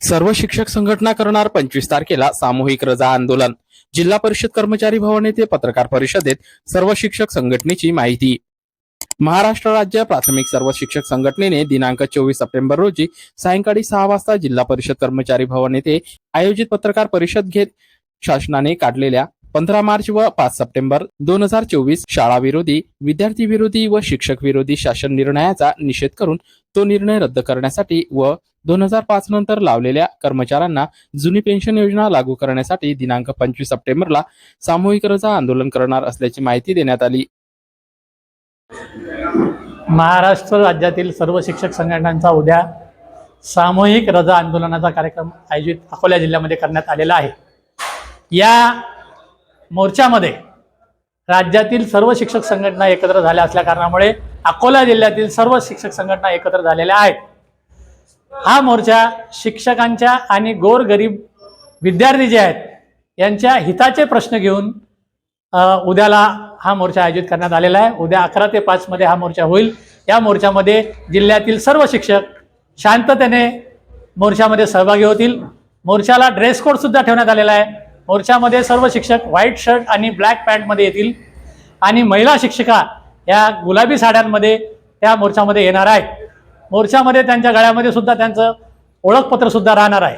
सर्व शिक्षक संघटना करणार पंचवीस तारखेला सामूहिक रजा आंदोलन. जिल्हा परिषद कर्मचारी भवन येथे पत्रकार परिषदेत सर्व शिक्षक संघटनेची माहिती. महाराष्ट्र राज्य प्राथमिक सर्व शिक्षक संघटनेने दिनांक चोवीस सप्टेंबर रोजी सायंकाळी सहा वाजता जिल्हा परिषद कर्मचारी भवन येथे आयोजित पत्रकार परिषद घेत शासनाने काढलेल्या पंधरा मार्च व पाच सप्टेंबर दोन हजार चोवीस शाळा विरोधी विद्यार्थी विरोधी व शिक्षक विरोधी शासन निर्णयाचा निषेध करून तो निर्णय रद्द करण्यासाठी व दोन हजार पाच नंतर लावलेल्या कर्मचाऱ्यांना जुनी पेन्शन योजना लागू करण्यासाठी दिनांक पंचवीस सप्टेंबरला सामूहिक रजा आंदोलन करणार असल्याची माहिती देण्यात आली. महाराष्ट्र राज्यातील सर्व शिक्षक संघटनांचा उद्या सामूहिक रजा आंदोलनाचा कार्यक्रम आयोजित अकोला जिल्ह्यामध्ये करण्यात आलेला आहे. या मोर्चामध्ये राज्यातील सर्व शिक्षक संघटना एकत्र झाल्या असल्या कारणामुळे अकोला जिल्ह्यातील सर्व शिक्षक संघटना एकत्र झालेल्या आहेत. हा मोर्चा शिक्षकांच्या आणि गोरगरीब विद्यार्थी जे आहेत यांच्या हिताचे प्रश्न घेऊन उद्याला हा मोर्चा आयोजित करण्यात आलेला आहे. उद्या अकरा ते पाचमध्ये हा मोर्चा होईल. या मोर्चामध्ये जिल्ह्यातील सर्व शिक्षक शांततेने मोर्चामध्ये सहभागी होतील. मोर्चाला ड्रेस कोडसुद्धा ठेवण्यात आलेला आहे. मोर्चामध्ये सर्व शिक्षक व्हाईट शर्ट आणि ब्लॅक पॅन्टमध्ये येतील. आणि महिला शिक्षिका या गुलाबी साड्यांमध्ये त्या मोर्चामध्ये येणार आहेत. मोर्चामध्ये त्यांच्या गळ्यामध्ये सुद्धा त्यांचं ओळखपत्र सुद्धा राहणार आहे.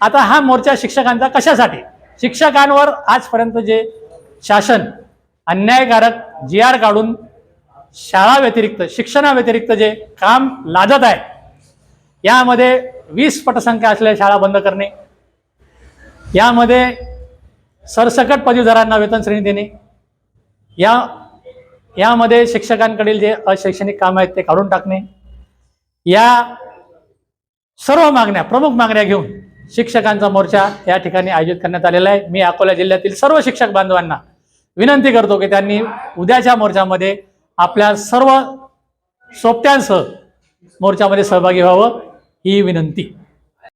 आता हा मोर्चा शिक्षकांचा कशासाठी? शिक्षकांवर आजपर्यंत जे शासन अन्यायकारक जी आर काढून शाळा व्यतिरिक्त शिक्षणाव्यतिरिक्त जे काम लादत आहे यामध्ये वीस पटसंख्या असलेल्या शाळा बंद करणे यामध्ये सरसकट पदवीधरांना वेतन श्रेणी देणे या यामध्ये शिक्षकांकडील जे अशैक्षणिक काम आहेत ते काढून टाकणे या सर्व मागण्या प्रमुख मागण्या घेऊन शिक्षकांचा मोर्चा या ठिकाणी आयोजित करण्यात आलेला आहे. मी अकोला जिल्ह्यातील सर्व शिक्षक बांधवांना विनंती करतो की त्यांनी उद्याच्या मोर्चामध्ये आपल्या सर्व सोबत्यांसह मोर्चामध्ये सहभागी व्हावं ही विनंती.